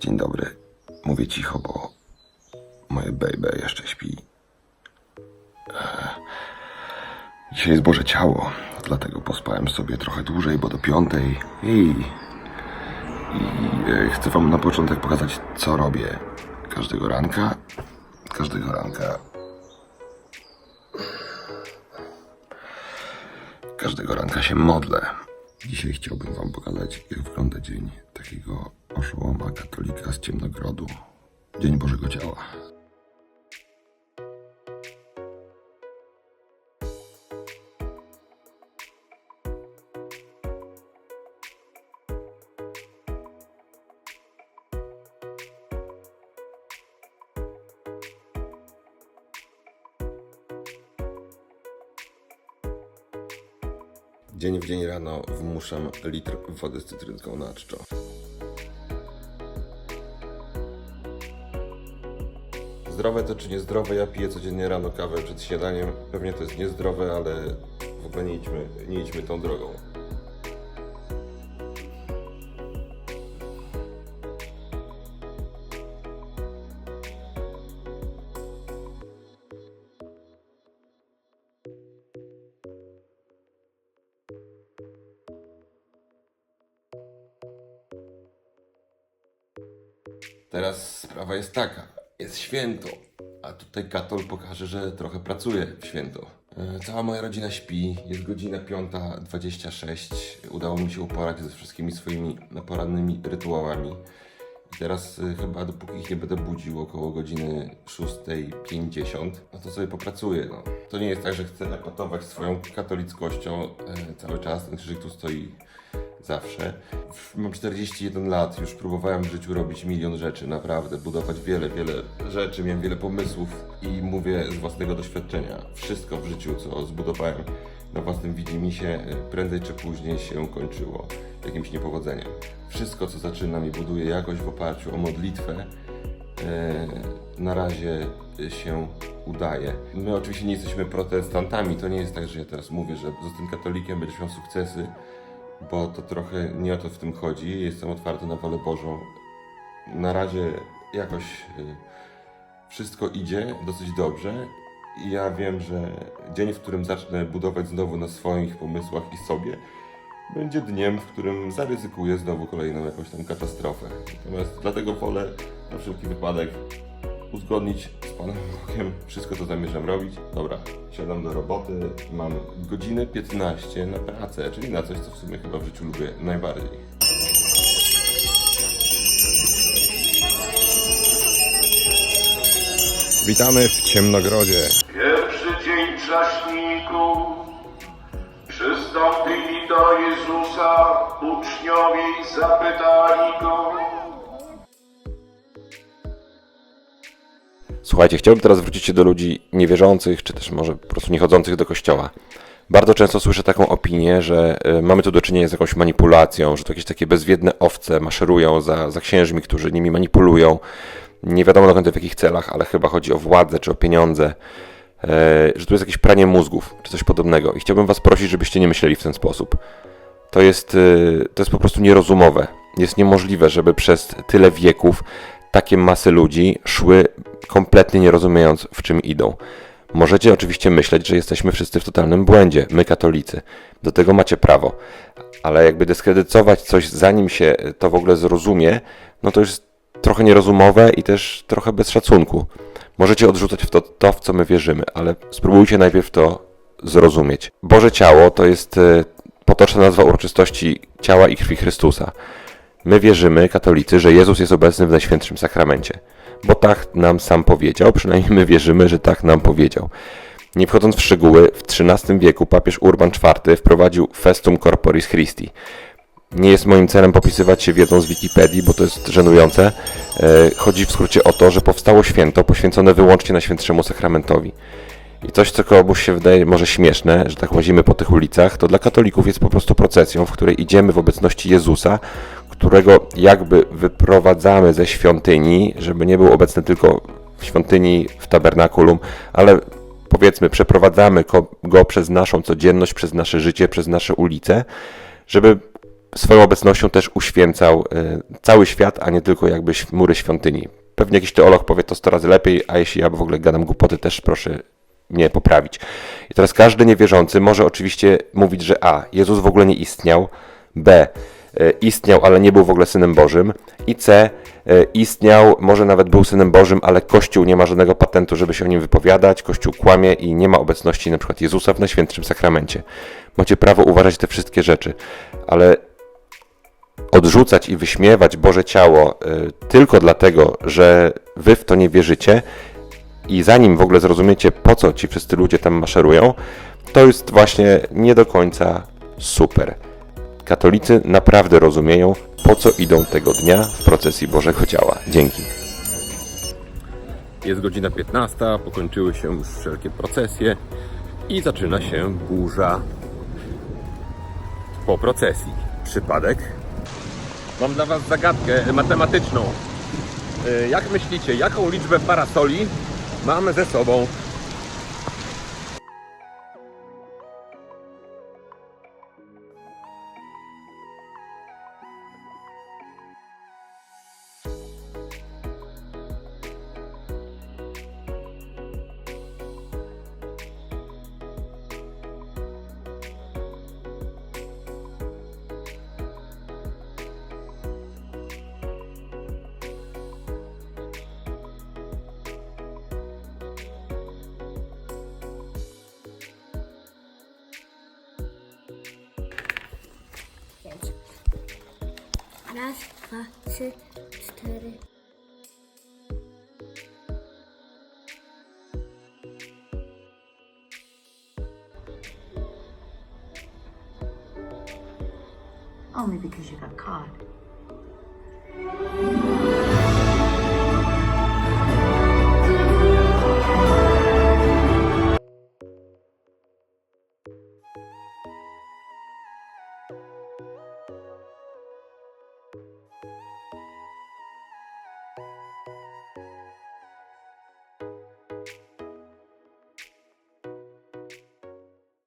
Dzień dobry. Mówię cicho, bo moje baby jeszcze śpi. Eee, Dzisiaj jest Boże Ciało, dlatego pospałem sobie trochę dłużej, bo do piątej i, i e, chcę Wam na początek pokazać, co robię każdego ranka. Każdego ranka. Każdego ranka się modlę. Dzisiaj chciałbym Wam pokazać, jak wygląda dzień takiego oszołoma katolika z Ciemnogrodu. Dzień Bożego Ciała. Dzień w dzień rano wmuszam litr wody z cytrynką na czczo. Zdrowe to czy niezdrowe? Ja piję codziennie rano kawę przed śniadaniem. Pewnie to jest niezdrowe, ale w ogóle nie idźmy, nie idźmy tą drogą. Teraz sprawa jest taka. Jest święto, a tutaj katol pokaże, że trochę pracuje w święto. E, Cała moja rodzina śpi, jest godzina 5.26. Udało mi się uporać ze wszystkimi swoimi porannymi rytuałami. I teraz e, chyba dopóki ich nie będę budził około godziny 6.50, no to sobie popracuję. No. To nie jest tak, że chcę nakotować swoją katolickością e, cały czas. Ten krzyżyk tu stoi zawsze. Mam 41 lat, już próbowałem w życiu robić milion rzeczy, naprawdę, budować wiele, wiele rzeczy, miałem wiele pomysłów i mówię z własnego doświadczenia. Wszystko w życiu, co zbudowałem na własnym widzimisię, prędzej czy później się kończyło jakimś niepowodzeniem. Wszystko, co zaczynam i buduję jakoś w oparciu o modlitwę, e, na razie się udaje. My oczywiście nie jesteśmy protestantami, to nie jest tak, że ja teraz mówię, że zostań katolikiem, będziesz miał sukcesy, bo to trochę nie o to w tym chodzi. Jestem otwarty na wolę Bożą. Na razie jakoś y, wszystko idzie dosyć dobrze i ja wiem, że dzień, w którym zacznę budować znowu na swoich pomysłach i sobie, będzie dniem, w którym zaryzykuję znowu kolejną jakąś tam katastrofę. Natomiast dlatego wolę na wszelki wypadek uzgodnić z Panem Bogiem wszystko, co zamierzam robić. Dobra, siadam do roboty, mam godzinę 15 na pracę, czyli na coś, co w sumie chyba w życiu lubię najbardziej. Witamy w Ciemnogrodzie. Pierwszy dzień czaśników przystąpili do Jezusa, uczniowie i zapytali Go, Słuchajcie, chciałbym teraz wrócić się do ludzi niewierzących, czy też może po prostu niechodzących do kościoła. Bardzo często słyszę taką opinię, że y, mamy tu do czynienia z jakąś manipulacją, że to jakieś takie bezwiedne owce maszerują za, za księżmi, którzy nimi manipulują. Nie wiadomo do końca w jakich celach, ale chyba chodzi o władzę czy o pieniądze. E, że tu jest jakieś pranie mózgów, czy coś podobnego. I chciałbym Was prosić, żebyście nie myśleli w ten sposób. To jest, y, to jest po prostu nierozumowe. Jest niemożliwe, żeby przez tyle wieków takie masy ludzi szły kompletnie nie rozumiejąc, w czym idą. Możecie oczywiście myśleć, że jesteśmy wszyscy w totalnym błędzie, my katolicy. Do tego macie prawo. Ale jakby dyskredytować coś, zanim się to w ogóle zrozumie, no to już trochę nierozumowe i też trochę bez szacunku. Możecie odrzucać w to, to w co my wierzymy, ale spróbujcie najpierw to zrozumieć. Boże Ciało to jest e, potoczna nazwa uroczystości ciała i krwi Chrystusa. My wierzymy, katolicy, że Jezus jest obecny w Najświętszym Sakramencie. Bo tak nam sam powiedział, przynajmniej my wierzymy, że tak nam powiedział. Nie wchodząc w szczegóły, w XIII wieku papież Urban IV wprowadził Festum Corporis Christi. Nie jest moim celem popisywać się wiedzą z Wikipedii, bo to jest żenujące. E, Chodzi w skrócie o to, że powstało święto poświęcone wyłącznie Najświętszemu Sakramentowi. I coś, co komuś się wydaje może śmieszne, że tak łazimy po tych ulicach, to dla katolików jest po prostu procesją, w której idziemy w obecności Jezusa, którego jakby wyprowadzamy ze świątyni, żeby nie był obecny tylko w świątyni, w tabernakulum, ale powiedzmy, przeprowadzamy go, przez naszą codzienność, przez nasze życie, przez nasze ulice, żeby swoją obecnością też uświęcał e, cały świat, a nie tylko jakby mury świątyni. Pewnie jakiś teolog powie to 100 razy lepiej, a jeśli ja w ogóle gadam głupoty, też proszę mnie poprawić. I teraz każdy niewierzący może oczywiście mówić, że A. Jezus w ogóle nie istniał, B. e, Istniał, ale nie był w ogóle synem Bożym, i C. e, Istniał, może nawet był synem Bożym, ale Kościół nie ma żadnego patentu, żeby się o nim wypowiadać. Kościół kłamie i nie ma obecności przykład Jezusa w Najświętszym Sakramencie. Macie prawo uważać te wszystkie rzeczy, ale odrzucać i wyśmiewać Boże ciało y, tylko dlatego, że wy w to nie wierzycie i zanim w ogóle zrozumiecie, po co ci wszyscy ludzie tam maszerują, to jest właśnie nie do końca super. Katolicy naprawdę rozumieją, po co idą tego dnia w procesji Bożego Ciała. Dzięki. Jest godzina 15, pokończyły się już wszelkie procesje i zaczyna się burza po procesji. Przypadek? Mam dla Was zagadkę matematyczną. Y, Jak myślicie, jaką liczbę parasoli mamy ze sobą? Raz, dwa, trzy, cztery. Only because you got caught.